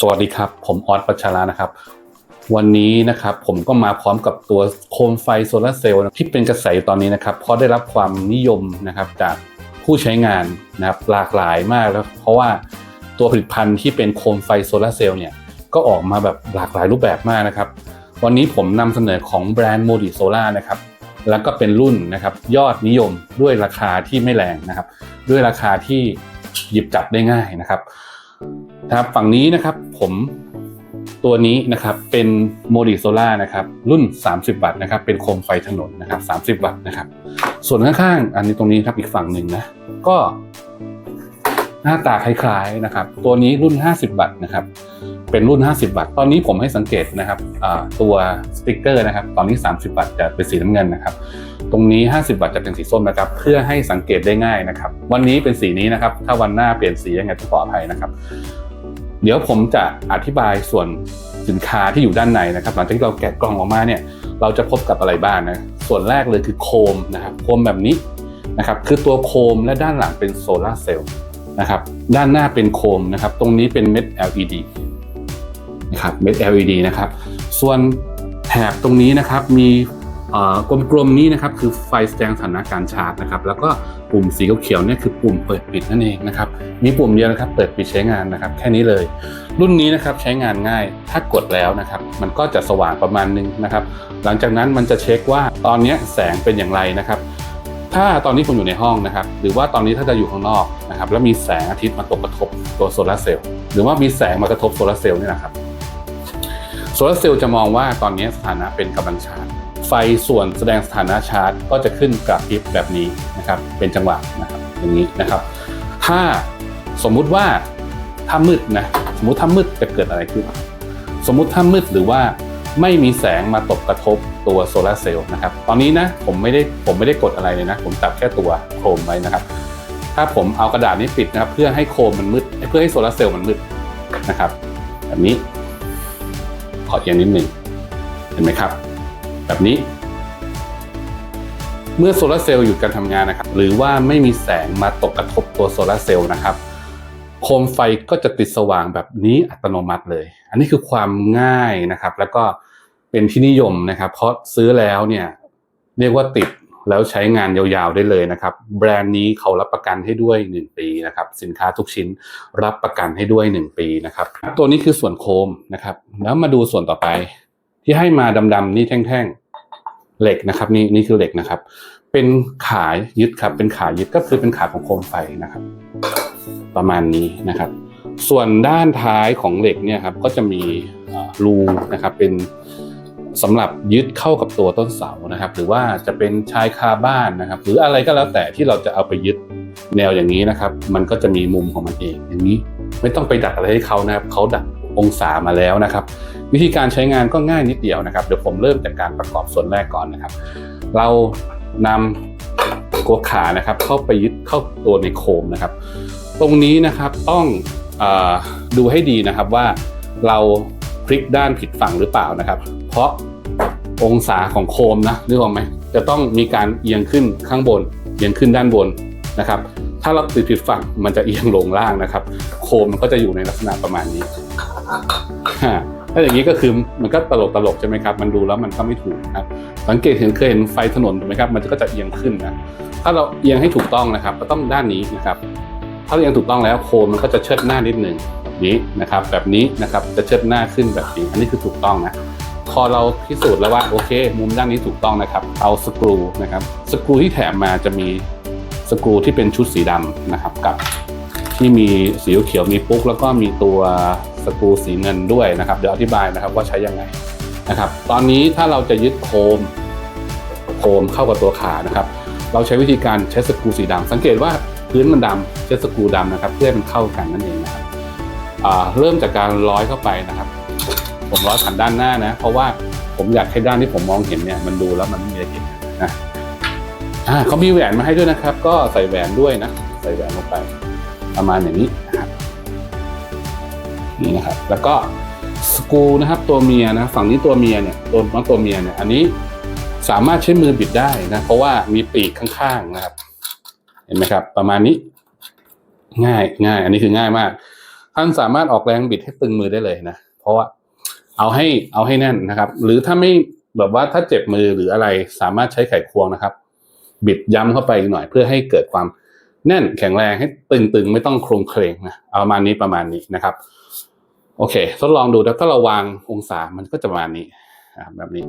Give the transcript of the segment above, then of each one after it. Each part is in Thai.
สวัสดีครับ ผมออสปัชรานะครับ วันนี้นะครับผมก็มาพร้อมกับตัวโคมไฟโซลาเซลล์ที่เป็นกระแสตอนนี้นะครับเพราะได้รับความนิยมนะครับจากผู้ใช้งานนะครับหลากหลายมากแล้วเพราะว่าตัวผลิตภัณฑ์ที่เป็นโคมไฟโซลาเซลล์เนี่ยก็ออกมาแบบหลากหลายรูปแบบมากนะครับ วันนี้ผมนำเสนอของแบรนด์โมดิโซล่านะครับแล้วก็เป็นรุ่นนะครับยอดนิยมด้วยราคาที่ไม่แรงนะครับ ด้วยราคาที่หยิบจับได้ง่ายนะครับ นะครับฝั่งนี้นะครับผมตัวนี้นะครับเป็นโมดิโซล่านะครับรุ่น 30 วัตต์นะครับเป็นโคมไฟถนนนะครับ30 วัตต์นะครับส่วนข้างๆ อันนี้ตรงนี้ครับอีกฝั่งหนึ่งนะก็หน้าตาคล้ายๆนะครับตัวนี้รุ่น 50 วัตต์นะครับเป็นรุ่น 50 วัตต์ตอนนี้ผมให้สังเกตนะครับตัวสติกเกอร์นะครับตอนนี้ 30 วัตต์จะเป็นสีน้ำเงินนะครับตรงนี้ 50 วัตต์จะเป็นสีส้มนะครับเพื่อให้สังเกตได้ง่ายนะครับวันนี้เป็นสีนี้นะครับถ้าวันหน้าเปลี่ยนสียังไงต้องขออภัยนะครับ เดี๋ยวผมจะอธิบายส่วนสินค้าที่อยู่ด้านในนะครับ หลังจากที่เราแกะกล่องออกมาเนี่ยเราจะพบกับอะไรบ้างนะส่วนแรกเลยคือโคมนะครับโคมแบบนี้นะครับคือตัวโคมและด้านหลังเป็นโซลาร์เซลล์นะครับด้านหน้าเป็นโคมนะครับตรงนี้เป็นเม็ด LED นะครับเม็ด LED นะครับส่วนแถบตรงนี้นะครับมี กลมๆนี้นะครับคือไฟแสดงสถานะการชาร์จนะครับแล้วก็ปุ่มสีเขียวๆเนี่ยคือปุ่มเปิดปิดนั่นเองนะครับมีปุ่มเดียวนะครับเปิดปิดใช้งานนะครับแค่นี้เลย รุ่นนี้นะครับใช้งานง่ายถ้ากดแล้วนะครับมันก็จะสว่างประมาณนึงนะครับหลังจากนั้นมันจะเช็คว่าตอนนี้แสงเป็นอย่างไรนะครับถ้าตอนนี้คุณอยู่ในห้องนะครับหรือว่าตอนนี้ถ้าจะอยู่ข้างนอกนะครับแล้วมีแสงอาทิตย์มาตกกระทบตัวโซลาร์เซลล์หรือว่ามีแสงมากระทบโซลาร์เซลล์นี่นะครับโซลาร์เซลล์จะมองว่าตอนนี้สถานะเป็นกำลังชาร์จ ไฟส่วนแสดงสถานะชาร์จ ก็จะขึ้นกราฟพริบแบบนี้นะครับ เป็นจังหวะนะครับอย่างนี้นะครับ ถ้าสมมุติว่าถ้ามืดนะสมมุติถ้ามืดจะเกิดอะไรขึ้น สมมุติถ้ามืดหรือว่าไม่มีแสงมาตกกระทบตัวโซลาร์เซลล์นะครับ ตอนนี้นะผมไม่ได้ผมไม่ได้กดอะไรเลยนะ ผมตัดแค่ตัวโครมไว้นะครับ ถ้าผมเอากระดาษนี้ปิดนะครับ เพื่อให้โครมมันมืดเพื่อให้โซลาร์เซลล์มันมืดนะครับ แบบนี้ขอเอียงนิดหนึ่งเห็นไหมครับ แบบนี้ เมื่อโซลาร์เซลล์หยุดการทำงานนะครับ หรือว่าไม่มีแสงมาตกกระทบตัวโซลาร์เซลล์นะครับ โคมไฟก็จะติดสว่างแบบนี้อัตโนมัติเลย อันนี้คือความง่ายนะครับ แล้วก็เป็นที่นิยมนะครับ เพราะซื้อแล้วเนี่ยเรียกว่าติดแล้วใช้งานยาวๆได้เลยนะครับ แบรนด์นี้เขารับประกันให้ด้วย 1 ปีนะครับ สินค้าทุกชิ้นรับประกันให้ด้วย 1 ปีนะครับ ตัวนี้คือส่วนโคมนะครับ แล้วมาดูส่วนต่อไป ที่ให้มาดำๆนี่แท่งๆเหล็กนะครับนี่นี่คือเหล็กนะครับ เป็นขายยึดครับ เป็นขายึดก็คือเป็นขาของโคมไฟนะครับ ประมาณนี้นะครับ ส่วนด้านท้ายของเหล็กเนี่ยครับก็จะมีรูนะครับเป็นสำหรับยึดเข้ากับตัวต้นเสานะครับ หรือว่าจะเป็นชายคาบ้านนะครับ หรืออะไรก็แล้วแต่ที่เราจะเอาไปยึดแนวอย่างนี้นะครับ มันก็จะมีมุมของมันเองอย่างนี้ ไม่ต้องไปดัดอะไรให้เขานะครับเขาดัด องศามาแล้วนะครับ วิธีการใช้งานก็ง่ายนิดเดียวนะครับ เดี๋ยวผมเริ่มจากการประกอบส่วนแรกก่อนนะครับ เรานำตัวขานะครับเข้าไปยึดเข้าตัวในโคมนะครับ ตรงนี้นะครับต้องอดูให้ดีนะครับว่าเราพลิกด้านผิดฝั่งหรือเปล่านะครับ เพราะองศาของโคมนะนึกออกไหมจะต้องมีการเอียงขึ้นข้างบน เอียงขึ้นด้านบนนะครับ ถ้าเราติดผิดฝั่งมันจะเอียงลงล่างนะครับ โคมมันก็จะอยู่ในลักษณะประมาณนี้ ถ้าอย่างนี้ก็คือมันก็ตลกตลกใช่ไหมครับ มันดูแล้วมันก็ไม่ถูกนะครับ สังเกตเห็นเคยเห็นไฟถนนถูกไหมครับ มันก็จะเอียงขึ้นนะ ถ้าเราเอียงให้ถูกต้องนะครับ ก็ต้องด้านนี้นะครับ ถ้าเอียงถูกต้องแล้วโคมมันก็จะเชิดหน้านิดหนึ่งแบบนี้นะครับ แบบนี้นะครับ จะเชิดหน้าขึ้นแบบนี้ อันนี้คือถูกต้องนะ พอเราพิสูจน์แล้วว่าโอเค มุมด้านนี้ถูกต้องนะครับ เอาสกรูนะครับ สกรูที่แถมมาจะมีสกรูที่เป็นชุดสีดำนะครับ กับที่มีสีเขียวมีปุ๊กแล้วก็มีตัว สกรูสีเงินด้วยนะครับเดี๋ยวอธิบายนะครับว่าใช้ยังไงนะครับ ตอนนี้ถ้าเราจะยึดโคมโคมเข้ากับตัวขานะครับ เราใช้วิธีการใช้สกรูสีดำสังเกตว่าพื้นมันดำใช้สกรูดำนะครับ เพื่อให้มันเข้ากันนั่นเองนะครับเริ่มจากการร้อยเข้าไปนะครับ ผมร้อยผ่านด้านหน้านะ เพราะว่าผมอยากให้ด้านที่ผมมองเห็นเนี่ยมันดูแล้วมันไม่มีอะไรผิดนะเขามีแหวนมาให้ด้วยนะครับ ก็ใส่แหวนด้วยนะ ใส่แหวนลงไป ประมาณอย่างนี้ นี่นะครับ แล้วก็สกูนะครับตัวเมียนะฝั่งนี้ตัวเมียเนี่ยตัวน้องตัวเมียเนี่ยอันนี้สามารถใช้มือบิดได้นะ เพราะว่ามีปีกข้างๆนะครับ เห็นไหมครับ ประมาณนี้ ง่ายง่าย อันนี้คือง่ายมาก ท่านสามารถออกแรงบิดให้ตึงมือได้เลยนะ เพราะว่าเอาให้เอาให้แน่นนะครับ หรือถ้าไม่แบบว่าถ้าเจ็บมือหรืออะไรสามารถใช้ไขควงนะครับ บิดย้ำเข้าไปอีกหน่อยเพื่อให้เกิดความ แน่นแข็งแรงให้ตึงๆ ไม่ต้องโครงเครงนะประมาณนี้ประมาณนี้นะครับ โอเค ทดลองดูแล้วถ้าเราวางองศามันก็จะประมาณนี้แบบนี้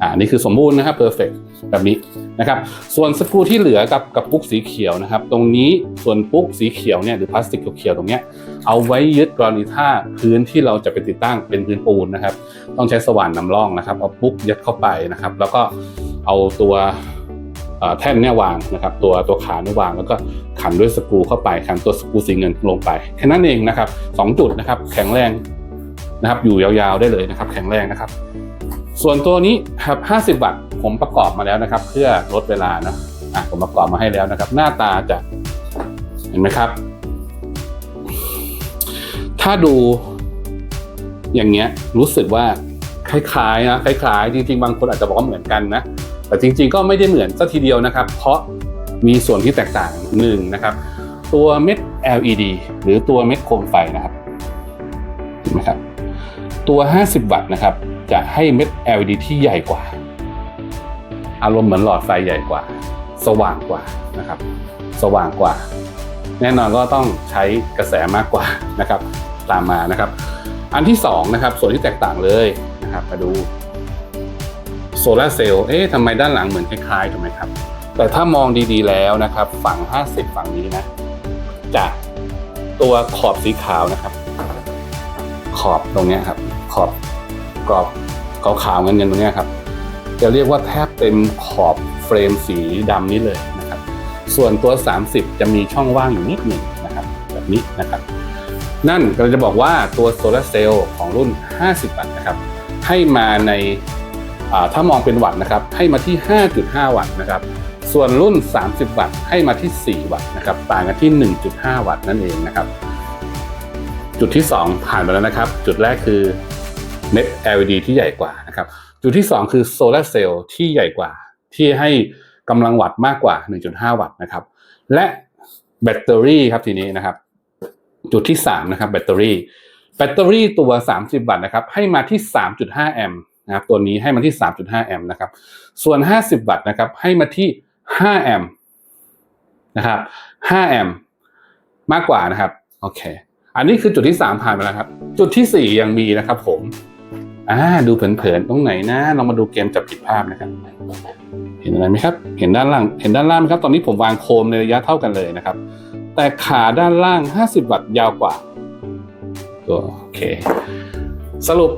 อ่านี่คือสมบูรณ์นะครับ perfect แบบนี้นะครับ ส่วนสกรูที่เหลือกับกับปุ๊กสีเขียวนะครับ ตรงนี้ส่วนปุ๊กสีเขียวเนี่ยหรือพลาสติกเขียวตรงเนี้ยเอาไว้ยึดกรณีถ้าพื้นที่เราจะไปติดตั้งเป็นพื้นปูนนะครับ ต้องใช้สว่านนำร่องนะครับเอาปุ๊กยัดเข้าไปนะครับ แล้วก็เอาตัว แท่นเนี่ยวางนะครับตัวตัวขาเนี่ยวางแล้วก็ขันด้วยสกรูเข้าไปขันตัวสกรูสีเงินลงไปแค่นั้นเองนะครับสองจุดนะครับแข็งแรงนะครับอยู่ยาวๆได้เลยนะครับแข็งแรงนะครับ ส่วนตัวนี้ครับ50 วัตต์ผมประกอบมาแล้วนะครับ เพื่อลดเวลานะอะผมประกอบมาให้แล้วนะครับ หน้าตาจะเห็นไหมครับ ถ้าดูอย่างเงี้ยรู้สึกว่าคล้ายๆนะคล้ายๆ จริงๆ บางคนอาจจะบอกว่าเหมือนกันนะ แต่จริงๆก็ไม่ได้เหมือนซะทีเดียวนะครับ เพราะมีส่วนที่แตกต่างหนึ่งนะครับ ตัวเม็ด LED หรือตัวเม็ดโคมไฟนะครับเห็นไหมครับ ตัว 50 วัตต์นะครับ จะให้เม็ด LED ที่ใหญ่กว่า อารมณ์เหมือนหลอดไฟใหญ่กว่า สว่างกว่านะครับ สว่างกว่า แน่นอนก็ต้องใช้กระแสมากกว่านะครับ ตามมานะครับ อันที่สองนะครับส่วนที่แตกต่างเลยนะครับมาดู ซลาร์เซลล์เอ๊ะทำไมด้านหลังเหมือนคล้ายๆถูกไหมครับ แต่ถ้ามองดีๆแล้วนะครับ ฝั่ง 50 ฝั่งนี้นะจะตัวขอบสีขาวนะครับ ขอบตรงเนี้ยครับ ขอบกรอบขาวๆเงินๆตรงเนี้ยครับ จะเรียกว่าแทบเต็มขอบเฟรมสีดำนี้เลยนะครับ ส่วนตัว 30 จะมีช่องว่างอยู่นิดหนึ่งนะครับ แบบนี้นะครับ นั่นก็จะบอกว่าตัวโซลาร์เซลล์ของรุ่น 50 วัตต์นะครับ ให้มาใน ถ้ามองเป็นวัตต์นะครับให้มาที่ 5.5 วัตต์นะครับส่วนรุ่น 30 วัตต์ให้มาที่ 4 วัตต์นะครับต่างกันที่ 1.5 วัตต์นั่นเองนะครับ จุดที่ 2 ผ่านไปแล้วนะครับ จุดแรกคือเม็ด LED ที่ใหญ่กว่านะครับจุดที่ 2 คือโซลาร์เซลล์ที่ใหญ่กว่า ที่ให้กำลังวัตต์มากกว่า 1.5 วัตต์นะครับ และแบตเตอรี่ครับทีนี้นะครับ จุดที่ 3 นะครับแบตเตอรี่แบตเตอรี่ตัว 30 วัตต์นะครับให้มาที่ 3.5 แอมป์ นะครับตัวนี้ให้มาที่ 3.5 แอมป์นะครับ ส่วน 50 วัตต์นะครับ ให้มาที่ 5 แอมป์นะครับ 5 แอมป์มากกว่านะครับ โอเค อันนี้คือจุดที่ 3 ผ่านไปแล้วครับ จุดทีสี่ 4 ยังมีนะครับผม อ่า ดูเผินๆ ตรงไหนนะ ลองมาดูเกมจับผิดภาพนะครับ เห็นอะไรไหมครับ เห็นด้านล่าง เห็นด้านล่างไหมครับ ตอนนี้ผมวางโคมในระยะเท่ากันเลยนะครับ แต่ขาด้านล่าง 50 วัตต์ยาวกว่าตัวโอเค สรุป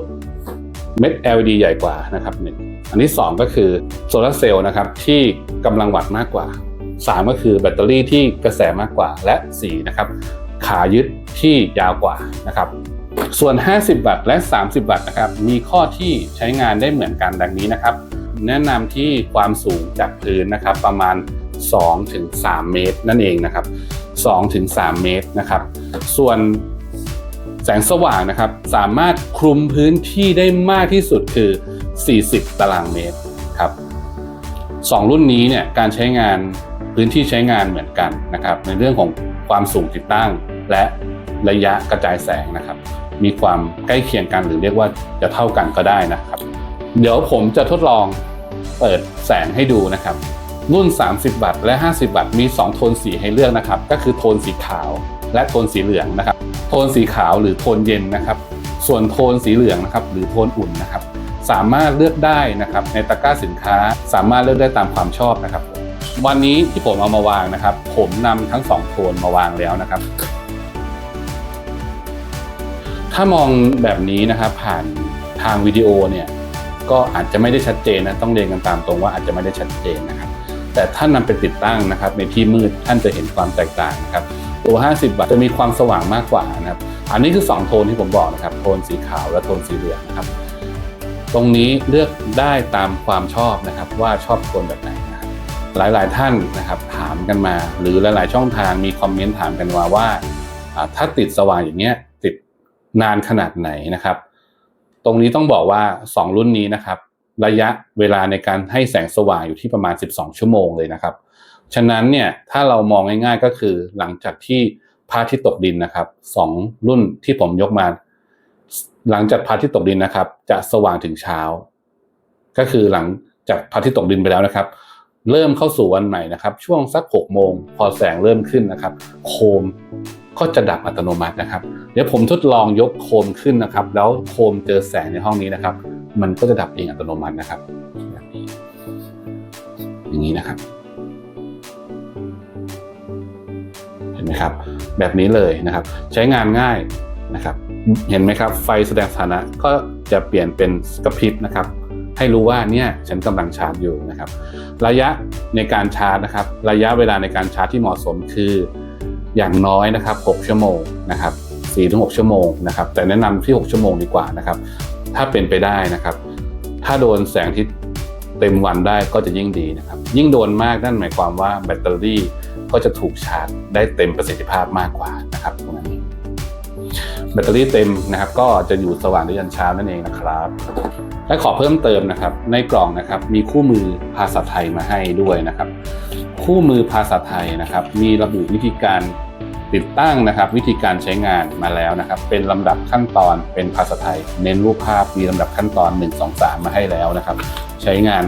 เม็ด LED ใหญ่กว่านะครับหนึ่งอันที่ 2 ก็คือโซลาร์เซลล์นะครับที่กำลังวัตต์มากกว่า 3 ก็คือแบตเตอรี่ที่กระแสมากกว่าและ4นะครับขายึดที่ยาวกว่านะครับส่วน 50 วัตต์และ 30 วัตต์นะครับมีข้อที่ใช้งานได้เหมือนกันดังนี้นะครับ แนะนำที่ความสูงจากพื้นนะครับประมาณ 2-3 เมตรนั่นเองนะครับ2-3 เมตรนะครับ ส่วน แสงสว่างนะครับ สามารถคลุมพื้นที่ได้มากที่สุดคือ 40 ตารางเมตรครับสองรุ่นนี้เนี่ยการใช้งานพื้นที่ใช้งานเหมือนกันนะครับ ในเรื่องของความสูงติดตั้งและระยะกระจายแสงนะครับ มีความใกล้เคียงกันหรือเรียกว่าจะเท่ากันก็ได้นะครับ เดี๋ยวผมจะทดลองเปิดแสงให้ดูนะครับ รุ่น 30 วัตต์และ 50 วัตต์มี 2 โทนสีให้เลือกนะครับ ก็คือโทนสีขาว และโทนสีเหลืองนะครับ โทนสีขาวหรือโทนเย็นนะครับ ส่วนโทนสีเหลืองนะครับหรือโทนอุ่นนะครับ สามารถเลือกได้นะครับในตะกร้าสินค้าสามารถเลือกได้ตามความชอบนะครับ วันนี้ที่ผมเอามาวางนะครับ ผมนำทั้งสองโทนมาวางแล้วนะครับถ้ามองแบบนี้นะครับผ่านทางวิดีโอเนี่ยก็อาจจะไม่ได้ชัดเจนนะต้องเรียนกันตามตรงว่าอาจจะไม่ได้ชัดเจนนะครับ แต่ถ้านำไปติดตั้งนะครับ ในที่มืดท่านจะเห็นความแตกต่างนะครับ ตัว 50วัตต์จะมีความสว่างมากกว่านะครับ อันนี้คือ 2 โทนที่ผมบอกนะครับ โทนสีขาวและโทนสีเหลืองนะครับ ตรงนี้เลือกได้ตามความชอบนะครับว่าชอบโทนแบบไหนนะครับหลายๆท่านนะครับถามกันมา หรือหลาย ๆ ช่องทางมีคอมเมนต์ถามกันมาว่าอ่าถ้าติดสว่างอย่างเงี้ยติดนานขนาดไหนนะครับ ตรงนี้ต้องบอกว่า 2 รุ่นนี้นะครับ ระยะเวลาในการให้แสงสว่างอยู่ที่ประมาณ 12 ชั่วโมงเลยนะครับ ฉะนั้นเนี่ยถ้าเรามองง่ายๆก็คือหลังจากที่พระทิตย์ตกดินนะครับสองรุ่นที่ผมยกมา หลังจากพระทิตย์ตกดินนะครับ จะสว่างถึงเช้า ก็คือหลังจากพระทิตย์ตกดินไปแล้วนะครับ เริ่มเข้าสู่วันใหม่นะครับ ช่วงสักหกโมงพอแสงเริ่มขึ้นนะครับ โคมก็จะดับอัตโนมัตินะครับ เดี๋ยวผมทดลองยกโคมขึ้นนะครับ แล้วโคมเจอแสงในห้องนี้นะครับ มันก็จะดับเองอัตโนมัตินะครับแบบนี้อย่างนี้นะครับ นไหมครับ แบบนี้เลยนะครับ ใช้งานง่ายนะครับ เห็นไหมครับ ไฟแสดงสถานะก็จะเปลี่ยนเป็นกระพริบนะครับ ให้รู้ว่าเนี่ยฉันกำลังชาร์จอยู่นะครับ ระยะในการชาร์จนะครับ ระยะเวลาในการชาร์จที่เหมาะสมคืออย่างน้อยนะครับ 6 ชั่วโมงนะครับ4ถึง6ชั่วโมงนะครับ แต่แนะนำที่ 6 ชั่วโมงดีกว่านะครับ ถ้าเป็นไปได้นะครับ ถ้าโดนแสงที่เต็มวันได้ก็จะยิ่งดีนะครับ ยิ่งโดนมากนั่นหมายความว่าแบตเตอรี่ ก็จะถูกชาร์จได้เต็มประสิทธิภาพมากกว่านะครับตรงนั้นแบตเตอรี่เต็มนะครับ ก็จะอยู่สว่างได้ยันเช้านั่นเองนะครับ และขอเพิ่มเติมนะครับ ในกล่องนะครับมีคู่มือภาษาไทยมาให้ด้วยนะครับ คู่มือภาษาไทยนะครับ มีระบุวิธีการติดตั้งนะครับ วิธีการใช้งานมาแล้วนะครับ เป็นลำดับขั้นตอนเป็นภาษาไทย เน้นรูปภาพมีลำดับขั้นตอน 1 2 3 มาให้แล้วนะครับ ใช้งาน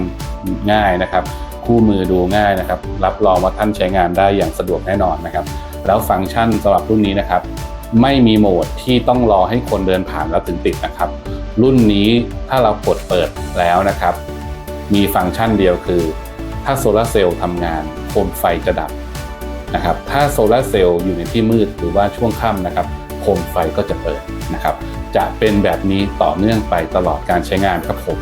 ง่ายนะครับ คู่มือดูง่ายนะครับ รับรองว่าท่านใช้งานได้อย่างสะดวกแน่นอนนะครับ แล้วฟังก์ชันสำหรับรุ่นนี้นะครับ ไม่มีโหมดที่ต้องรอให้คนเดินผ่านแล้วถึงติดนะครับ รุ่นนี้ถ้าเรากดเปิดแล้วนะครับ มีฟังก์ชันเดียวคือ ถ้าโซลาร์เซลล์ทำงานโคมไฟจะดับนะครับ ถ้าโซลาร์เซลล์อยู่ในที่มืดหรือว่าช่วงค่ำนะครับโคมไฟก็จะเปิดนะครับ จะเป็นแบบนี้ต่อเนื่องไปตลอดการใช้งานครับผม